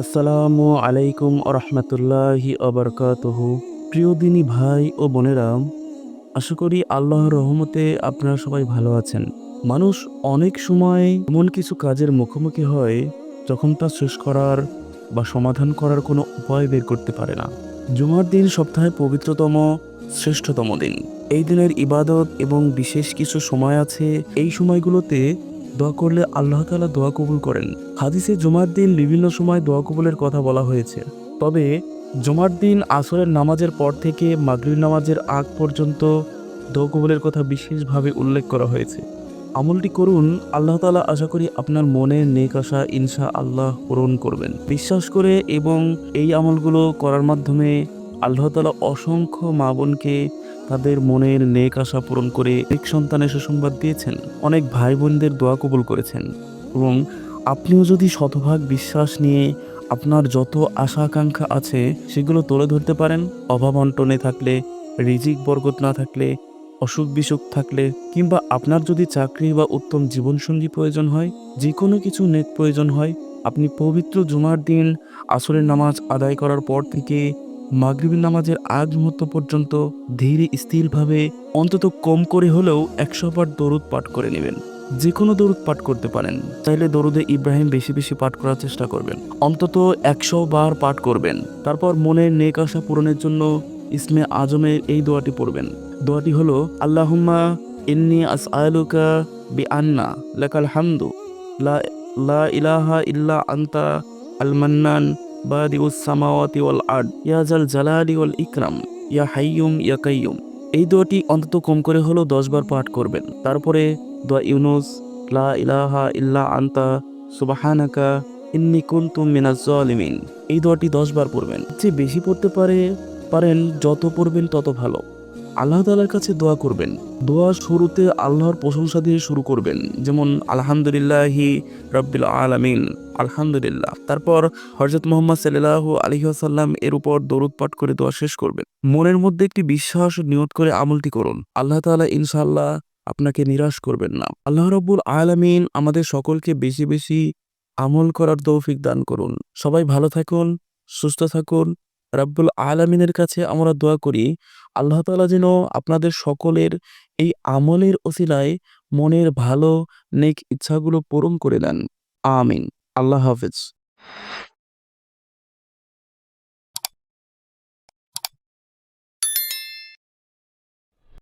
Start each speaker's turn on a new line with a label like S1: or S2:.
S1: আসসালামু আলাইকুম আরহামতুল্লাহি আবরকাতহ প্রিয় দিনী ভাই ও বোনেরা, আশা করি আল্লাহর রহমতে আপনারা সবাই ভালো আছেন। মানুষ অনেক সময় এমন কিছু কাজের মুখোমুখি হয় যখন তা শেষ করার বা সমাধান করার কোনো উপায় বের করতে পারে না। জুমার দিন সপ্তাহে পবিত্রতম, শ্রেষ্ঠতম দিন। এই দিনের ইবাদত এবং বিশেষ কিছু সময় আছে, এই সময়গুলোতে দোয়া করলে আল্লাহ তালা দোয়া কবুল করেন। হাদিসে জুমার দিন বিভিন্ন সময় দোয়া কবুলের কথা বলা হয়েছে। তবে জুমার দিন আসরের নামাজের পর থেকে মাগরিব নামাজের আগ পর্যন্ত দোয়া কবুলের কথা বিশেষভাবে উল্লেখ করা হয়েছে। আমলটি করুন, আল্লাহ তাআলা আশা করি আপনার মনে নেক আশা ইনশা আল্লাহ পূরণ করবেন। বিশ্বাস করে এবং এই আমলগুলো করার মাধ্যমে আল্লাহ তাআলা অসংখ্য মা বোনকে তাদের মনের নেক আশা পূরণ করে এক সন্তানের সুসংবাদ দিয়েছেন। অনেক ভাই বোনদের দোয়া কবুল করেছেন। এবং আপনিও যদি শতভাগ বিশ্বাস নিয়ে আপনার যত আশা আকাঙ্ক্ষা আছে, সেগুলো তুলে ধরতে পারেন। অভাব অন্টনে থাকলে, রিজিক বরকত না থাকলে, অসুখ বিসুখ থাকলে, কিংবা আপনার যদি চাকরি বা উত্তম জীবনসঙ্গী প্রয়োজন হয় যে কোনো কিছু নেক প্রয়োজন হয়, আপনি পবিত্র জুমার দিন আসরের নামাজ আদায় করার পর থেকে মাগরিবের নামাজের আগ মুহূর্ত পর্যন্ত ধীরে স্থিরভাবে, অন্তত কম করে হলেও একশো বার দরুদ পাঠ করে নেবেন। যে কোনো দরুদ পাঠ করতে পারেন। চাইলে দরুদে ইব্রাহিম বেশি বেশি পাঠ করার চেষ্টা করবেন। অন্তত একশো বার পাঠ করবেন। তারপর মনের নেক আশা পূরণের জন্য ইসমে আজমের এই দোয়াটি পড়বেন। দোয়াটি হলো, আল্লাহুম্মা ইন্নি আসআলুকা বি আন্না লাকাল হামদু, লা লা ইলাহা ইল্লা আন্তা আল মান্নান ইয়া ইয়া হাইয়ুম, ইয়া এই দোয়াটি অন্তত কম করে হলেও দশ বার পাঠ করবেন। তারপরে, দোয়া ইউনুস, লা ইলাহা ইল্লা আন্তা, সুবাহানাকা ইন্নি কুনতু মিনাজ জালিমিন। এই দোয়াটি দশ বার পড়বেন। যে বেশি পড়তে পারে, পারেন, যত পড়বেন তত ভালো। আল্লাহ তালার কাছে দোয়া করবেন। দোয়া শুরুতে আল্লাহর প্রশংসা দিয়ে শুরু করবেন। যেমন, আলহামদুলিল্লাহি রব্বিল আলামিন, আলহামদুলিল্লাহ। তারপর হজরত মোহাম্মদ সাল্লাহ আলহিহাসাল্লাম এর উপর দরুদ পাঠ করে দোয়া শেষ করবেন। মনের মধ্যে একটি বিশ্বাস নিয়ত করে আমলটি করুন। আল্লাহ তাআলা ইনশাল্লাহ আপনাকে নিরাশ করবেন না। আল্লাহ রব্বুল আলামিন আমাদের সকলকে বেশি বেশি আমল করার তৌফিক দান করুন। সবাই ভালো থাকুন, সুস্থ থাকুন। রাব্বুল আলমিনের কাছে আমরা দোয়া করি, আল্লাহ তালা যেন আপনাদের সকলের এই আমলের অসিলায় মনের ভালো, নেক ইচ্ছাগুলো পূরণ করে দেন। আমিন। আল্লাহ হাফেজ।